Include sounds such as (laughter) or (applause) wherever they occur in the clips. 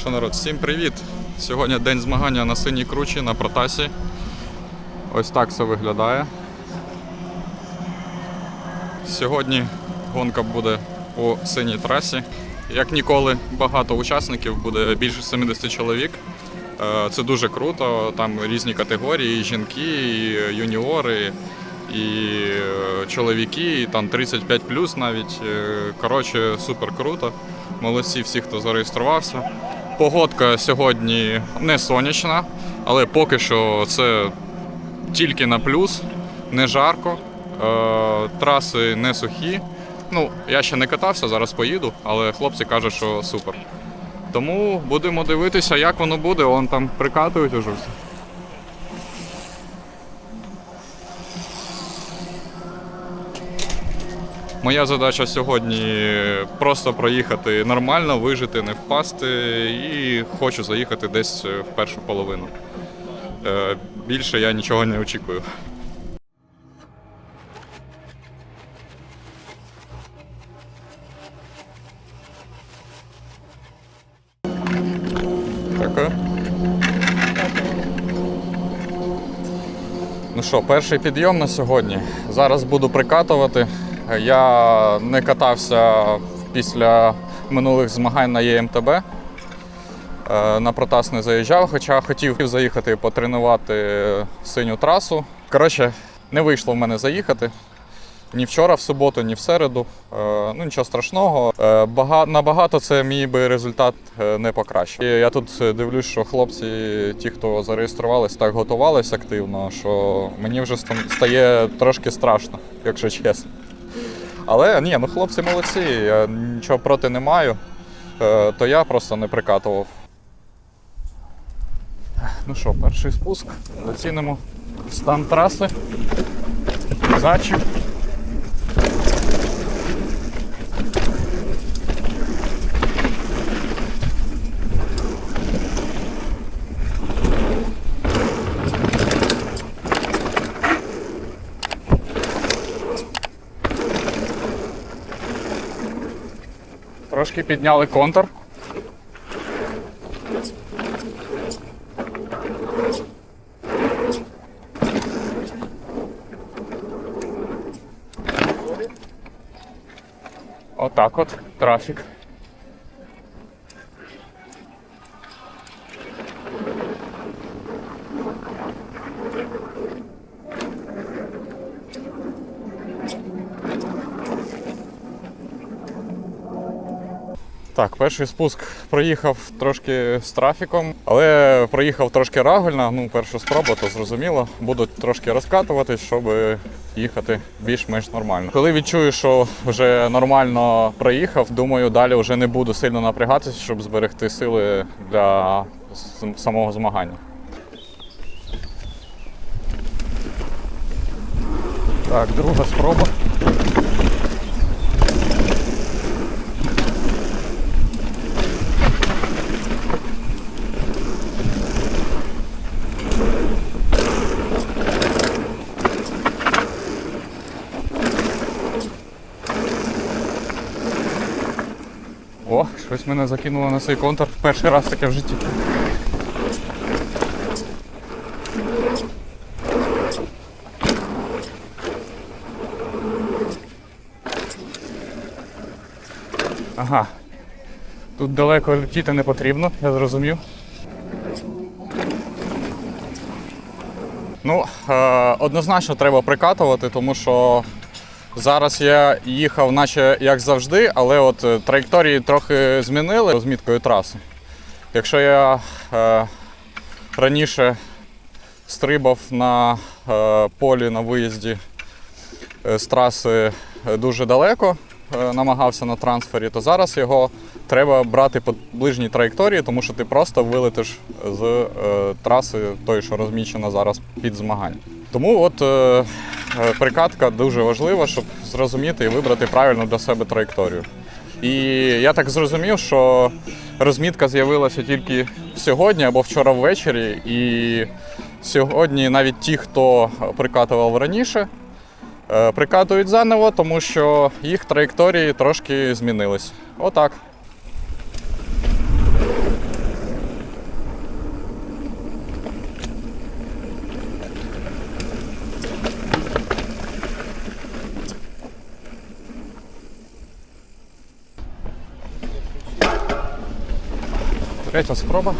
Що народ, всім привіт! Сьогодні день змагання на синій кручі на протасі. Ось так це виглядає. Сьогодні гонка буде по синій трасі. Як ніколи, багато учасників, буде більше 70 чоловік. Е, Це дуже круто. Там різні категорії, і жінки, і юніори, і е, чоловіки, і там 35 навіть. Е, Коротше, супер круто. Молодці всі, хто зареєструвався. Погодка сьогодні не сонячна, але поки що це тільки на плюс, не жарко, е, траси не сухі. Ну, я ще не катався, зараз поїду, але хлопці кажуть, що супер. Тому будемо дивитися, як воно буде. Вон там прикатують уже Моя задача сьогодні просто проїхати нормально, вижити, не впасти, і хочу заїхати десь в першу половину. Е, Більше я нічого не очікую. Ну що, перший підйом на сьогодні. Зараз буду прикатувати. Я не катався після минулих змагань на ЄМТБ. Е, На протас не заїжджав, хоча хотів заїхати потренувати синю трасу. Коротше, не вийшло в мене заїхати. Ні вчора в суботу, ні в середу. Е, Ну нічого страшного. Е, Набагато це мій би результат не покращив. І Я тут дивлюсь, що хлопці, ті, хто зареєструвались, так готувались активно, що мені вже стає трошки страшно, якщо чесно. Але ні, ну хлопці молодці, я нічого проти не маю. Е, То я просто не прикатував. Ну що, перший спуск. Зацінимо стан траси. Зачіп. Трошки підняли контур. Отак от трафік. Так, перший спуск проїхав трошки з трафіком, але проїхав трошки рагульно. Ну, перша спроба, то зрозуміло. Буду трошки розкатуватись, щоб їхати більш-менш нормально. Коли відчую, що вже нормально проїхав, думаю, далі вже не буду сильно напрягатися, щоб зберегти сили для самого змагання. Так, друга спроба. О, щось мене закинуло на цей контур. Перший раз таке в житті. Ага. Тут далеко летіти не потрібно, я зрозумів. Ну, е, однозначно треба прикатувати, тому що зараз я їхав, наче як завжди, але от е, траєкторії трохи змінили з міткою траси. Якщо я е, раніше стрибав на е, полі на виїзді е, з траси е, дуже далеко, е, намагався на трансфері, то зараз його треба брати по ближній траєкторії, тому що ти просто вилетиш з е, траси, той, що розмічена зараз під змагання. Тому от е, прикатка дуже важлива, щоб зрозуміти і вибрати правильну для себе траєкторію. І я так зрозумів, що розмітка з'явилася тільки сьогодні або вчора ввечері. І сьогодні навіть ті, хто прикатував раніше, е, прикатують заново, тому що їх траєкторії трошки змінились. Отак. Третя спроба.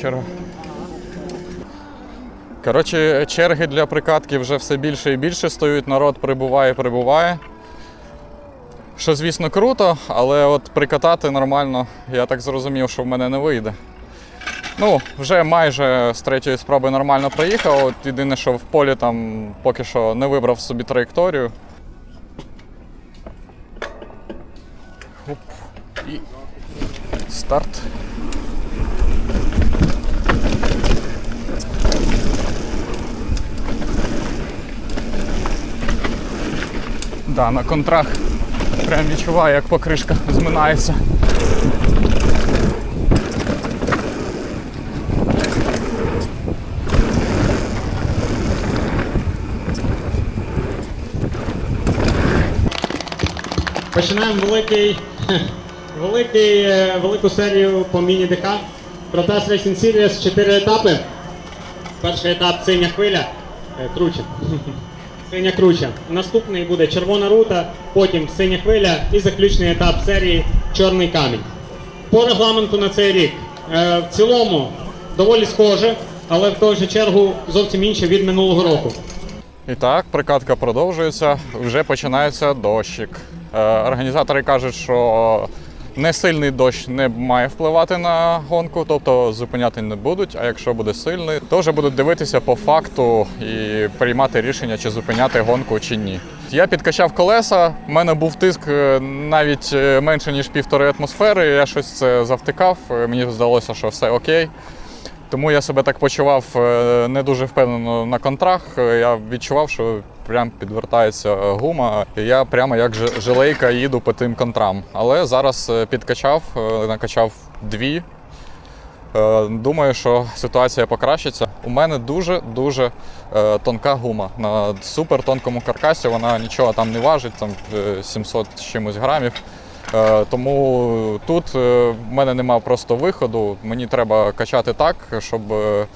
Черга. Коротше, черги для прикатки вже все більше і більше стають. Народ прибуває, прибуває. Що, звісно, круто, але от прикатати нормально, я так зрозумів, що в мене не вийде. Ну, вже майже з третьої спроби нормально проїхав. От єдине, що в полі там поки що не вибрав собі траєкторію. Хоп. І старт. Да, на контрах прям відчуваю, як покришка зминається. Починаємо великий, (laughs) великий, е, велику серію по міні-ДК. Протас Racing Series 4 етапи. Перший етап синя хвиля. Е, Круче. (laughs) Синя круче. Наступний буде червона рута, потім синя хвиля і заключний етап серії Чорний камінь. По регламенту на цей рік. Е, В цілому доволі схоже, але в той же чергу зовсім інше від минулого року. І так, прикатка продовжується, вже починається дощик. Е, Організатори кажуть, що не сильний дощ не має впливати на гонку, тобто зупиняти не будуть. А якщо буде сильний, то вже будуть дивитися по факту і приймати рішення, чи зупиняти гонку чи ні. Я підкачав колеса, в мене був тиск е, навіть е, менше ніж півтори атмосфери. Я щось це завтикав. е, Мені здалося, що все окей. Тому я себе так почував е, не дуже впевнено на контрах. Е, Я відчував, що прям підвертається гума. І Я прямо як желейка їду по тим контрам. Але зараз е, підкачав, е, накачав дві. Е, Думаю, що ситуація покращиться. У мене дуже дуже е, тонка гума. На супер тонкому каркасі вона нічого там не важить, там е, 700 з чимось грамів. Е, Тому тут е, в мене немає просто виходу. Мені треба качати так, щоб е,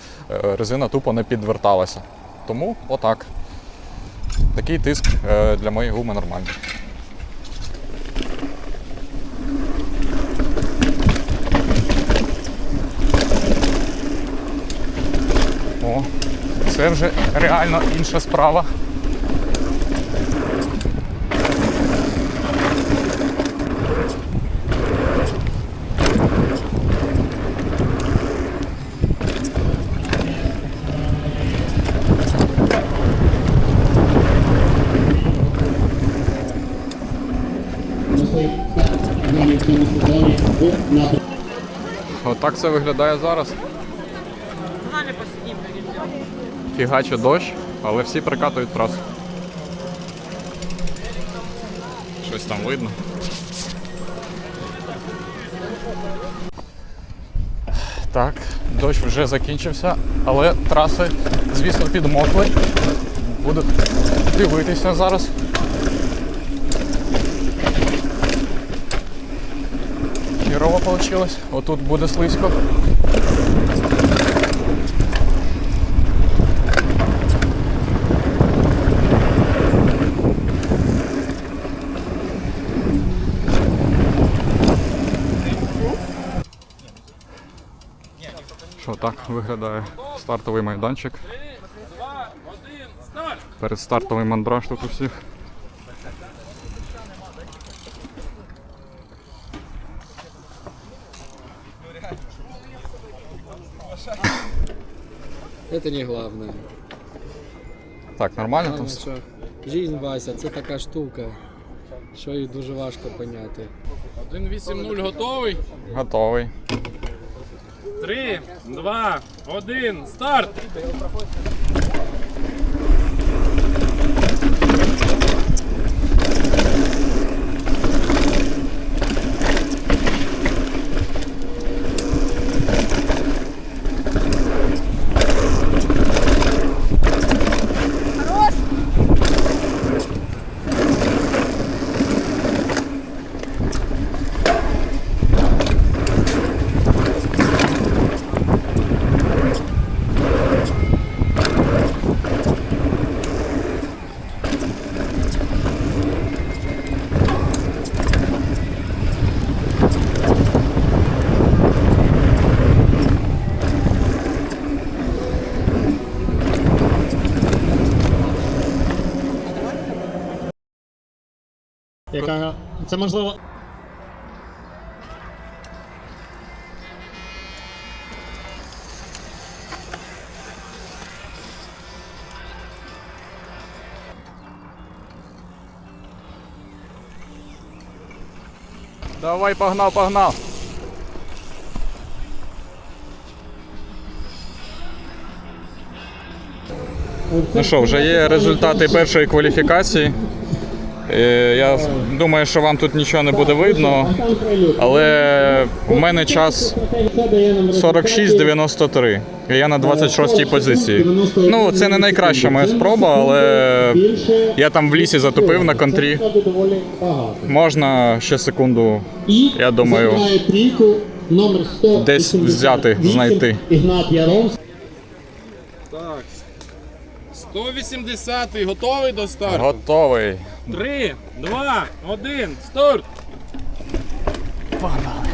резина тупо не підверталася. Тому отак. Такий тиск для моєї гуми нормальний. О, це вже реально інша справа. Отак це виглядає зараз. Фігаче дощ, але всі прикатують трасу. Щось там видно. Так, дощ вже закінчився, але траси, звісно, підмокли. Буду дивитися зараз. Хірово вийшло. Отут буде слизько. Що так виглядає стартовий майданчик. Перед стартовий мандраж тут у всіх. Это не главное. Так, нормально там? Главное, що жизнь, Вася, це така штука, що її дуже важко поняти. 1-8-0 готовий. Готовий. 3, 2, 1, старт! Яка це можливо. Давай, погнав, погнав. Ну що, вже є результати першої кваліфікації. Е, Я думаю, що вам тут нічого не буде видно, але у мене час 46-93. І я на 26-й позиції. Ну, це не найкраща моя спроба, але я там в лісі затупив на контрі. Можна ще секунду. Я думаю, забирає трійку номер 100 десь взяти, знайти. Ігнат Яровський. 180 готовий до старту? Готовий. 3, 2, 1, старт! Тижня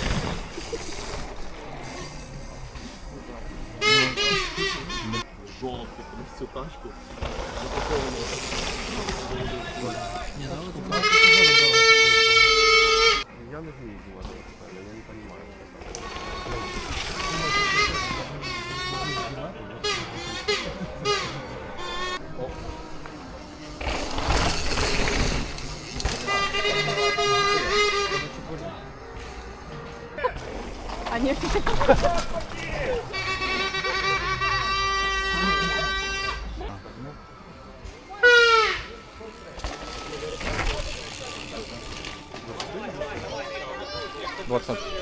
А What's up?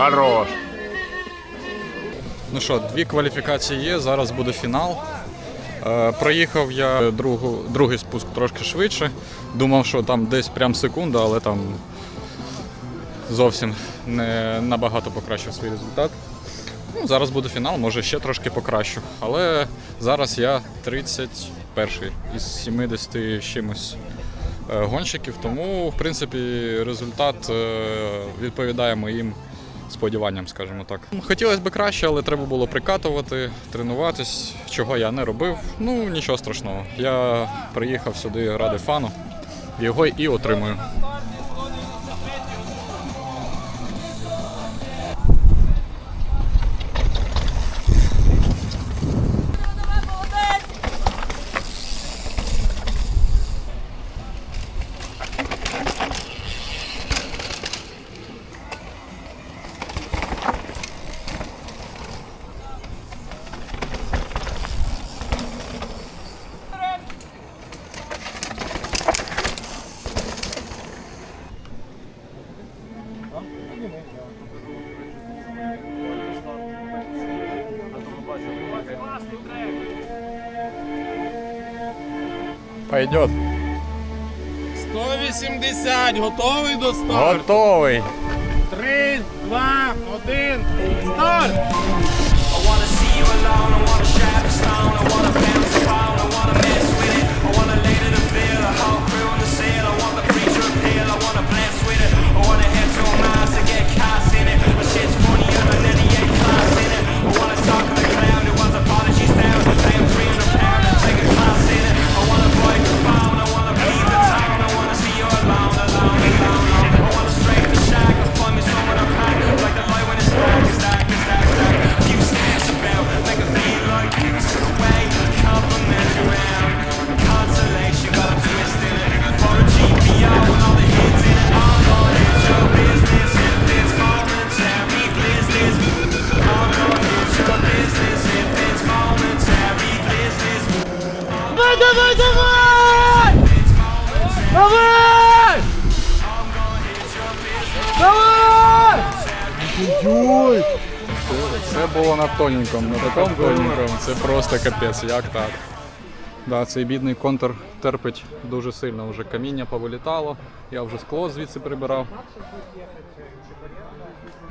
Хорош. Ну що, дві кваліфікації є, зараз буде фінал. Е, проїхав я другу, другий спуск трошки швидше. Думав, що там десь прям секунда, але там зовсім не набагато покращив свій результат. Ну, зараз буде фінал, може ще трошки покращу. Але зараз я 31 із 70 чимось е, гонщиків, тому в принципі результат е, відповідає моїм сподіванням, скажімо так. Хотілося б краще, але треба було прикатувати, тренуватись, чого я не робив. Ну нічого страшного. Я приїхав сюди ради фану, його і отримую. Пойдет. 180, готовий до старту? Готовий. 3, 2, 1, старт! I wanna see you alone, I wanna shatter stone, Було на такому тоненькому. Це просто капець, як так. Да, цей бідний контур терпить дуже сильно. Вже каміння повилітало, я вже скло звідси прибирав.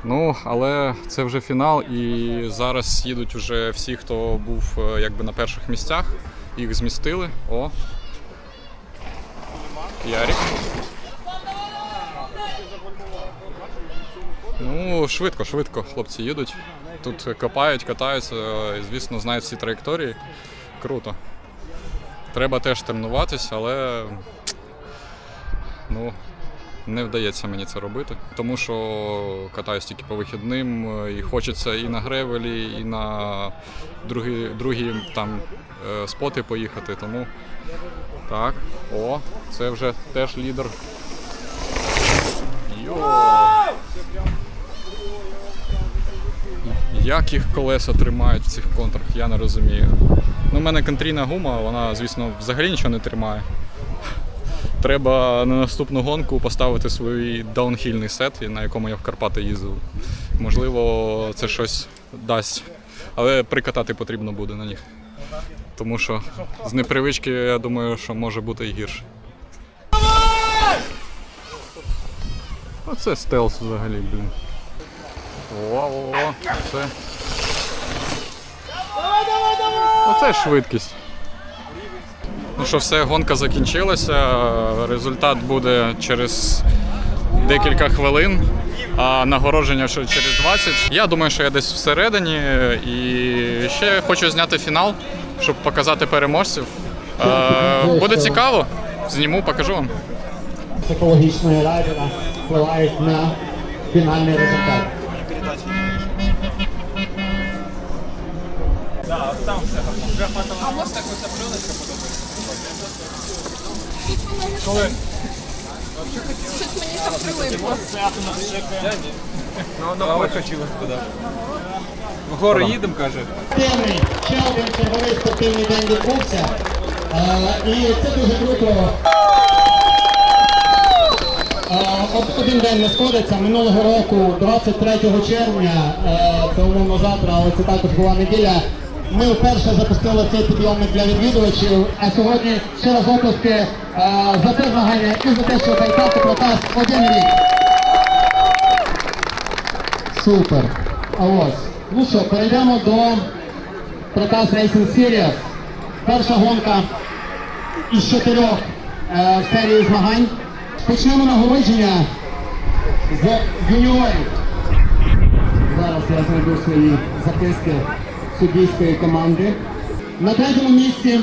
Ну, але це вже фінал, і зараз їдуть вже всі, хто був е, якби на перших місцях. Їх змістили. О. Ярик. Ну, швидко, швидко хлопці їдуть. Тут копають, катаються, і, звісно, знають всі траєкторії. Круто. Треба теж тренуватись, але ну, не вдається мені це робити. Тому що катаюсь тільки по вихідним, і хочеться і на гревелі, і на другі, другі там е, споти поїхати. Тому так, о, це вже теж лідер. Йо! Як їх колеса тримають в цих контрах, я не розумію. Ну, у мене контрійна гума, вона, звісно, взагалі нічого не тримає. Треба на наступну гонку поставити свій даунхільний сет, на якому я в Карпати їздив. Можливо, це щось дасть. Але прикатати потрібно буде на них. Тому що з непривички, я думаю, що може бути і гірше. Оце стелс взагалі, блін. О, це. Оце швидкість. Ну що, все, гонка закінчилася. Результат буде через декілька хвилин, а нагородження ще через 20. Я думаю, що я десь всередині. І ще хочу зняти фінал, щоб показати переможців. Е, Буде цікаво. Зніму, покажу вам. психологічної райдера впливають на фінальний результат. Щось мені там прилипло. Вгору їдемо, каже. Спортивний, ще один черговий спортивний день відбувся. Е, І це дуже круто. Е, Один день не сходиться. Минулого року, 23 червня, е, це умовно завтра, але це також була неділя. Ми вперше запустили цей підйомник для відвідувачів, а сьогодні ще раз оплески е, за це змагання і за те, що Байкал Протас один рік. Супер. А ось. Ну що, перейдемо до Протас Racing Series. Перша гонка із чотирьох е, в серії змагань. Почнемо нагородження з юніорів. Зараз я знайду свої записки суддійської команди. На третьому місці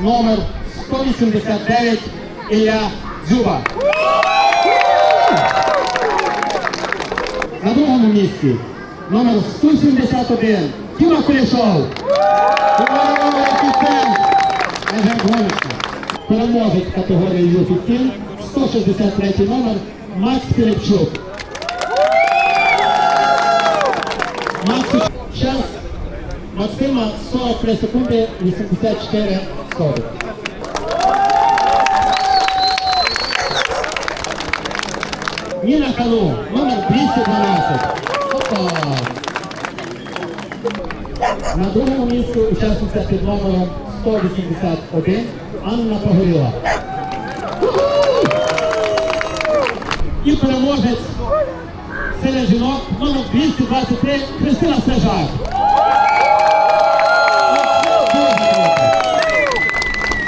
номер 189 Ілля Дзюба. На другому місці номер 171 Тіма Кулішов. Переможець категорії U15 163 номер Макс Філіпчук. Макс час Максима 43 секунди 84 сотих. Ніна Кану, номер 212. Опа! На другому місці учасниця під номером 181 Анна Погоріла. І переможець серед жінок номер 223 Христина Стежак.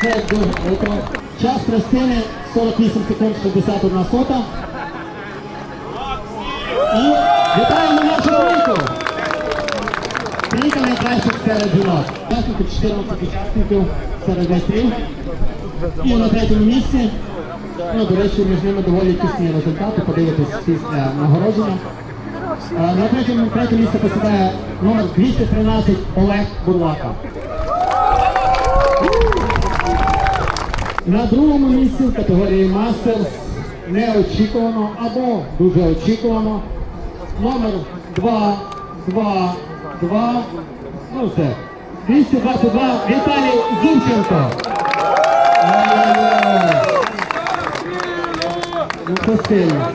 Це дуже круто. Час Христини 48 секунд 61 сота. І вітаємо нашу трійку! Трійка найкращих серед жінок. Учасники 14 учасників серед майстрів. І на третьому місці. Ну, до речі, між ними доволі тісні результати, подивитись після нагородження. Е, На третьому, третє місце посідає номер 213 Олег Бурлака. На другому місці в категорії Мастерс неочікувано або дуже очікувано. Номер 2, 2, 2, ну все. 222 Віталій Зінченко. Ну це сильно.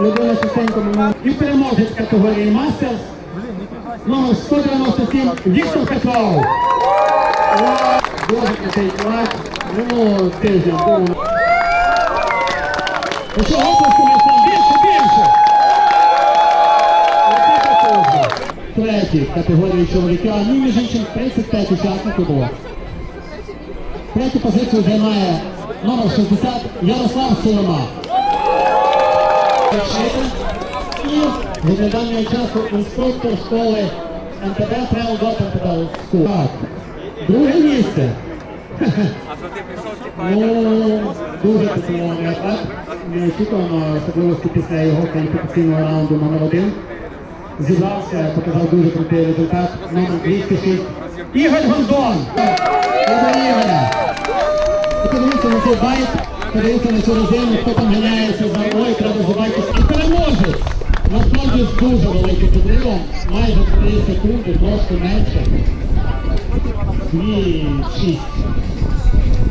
Ну, людина частенько мене. І переможець категорії Мастерс. Номер 197 Віктор Петров. Дуже крутий клас. Ну, тиждень, думаю. Ну що, оплесками сам більше, більше. Третій категорії чоловіка, ні, між іншим 35 учасників було. Третю позицію займає номер 60 Ярослав Солома. І недавнього часу інструктор школи МТБ Dot MTB School. Друге місце. Ну, дуже потрібний атак. Неочікувано, особливості після його кваліфікаційного раунду номер один. Зібрався, показав дуже крутий результат. Номер 206. Ігор Гондон! Подивіться на цей байк, подивіться на цю резину, хто там ганяється за ой, треба забайки. І переможець! Насправді дуже великим підривом, майже 3 секунди, трошки менше. 2, 6.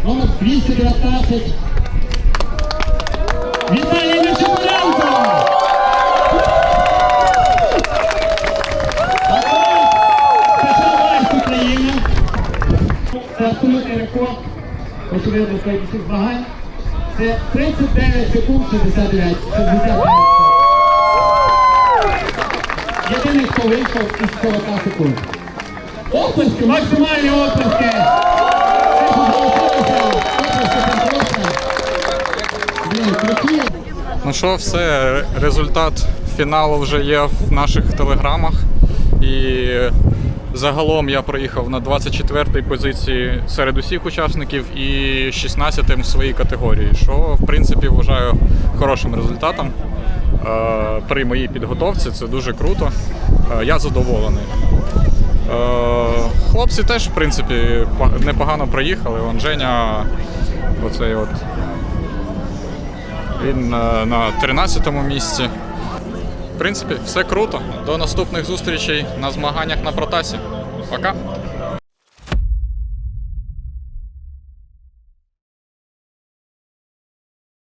Номер 219. Віталій Мичуленко! Special Voice Це абсолютний рекорд. Очевидно, всіх змагань. Це 39 секунд 69. 69. Єдиний, хто вийшов із 40 секунд. Оплески, максимальні оплески! Ну що, все, результат фіналу вже є в наших телеграмах. І загалом я проїхав на 24-й позиції серед усіх учасників і 16-м в своїй категорії, що в принципі вважаю хорошим результатом. Е, При моїй підготовці це дуже круто. Е, Я задоволений. Е, Хлопці теж, в принципі, непогано проїхали. Вон Женя, оцей от він е, на 13-му місці. В принципі, все круто. До наступних зустрічей на змаганнях на протасі. Пока!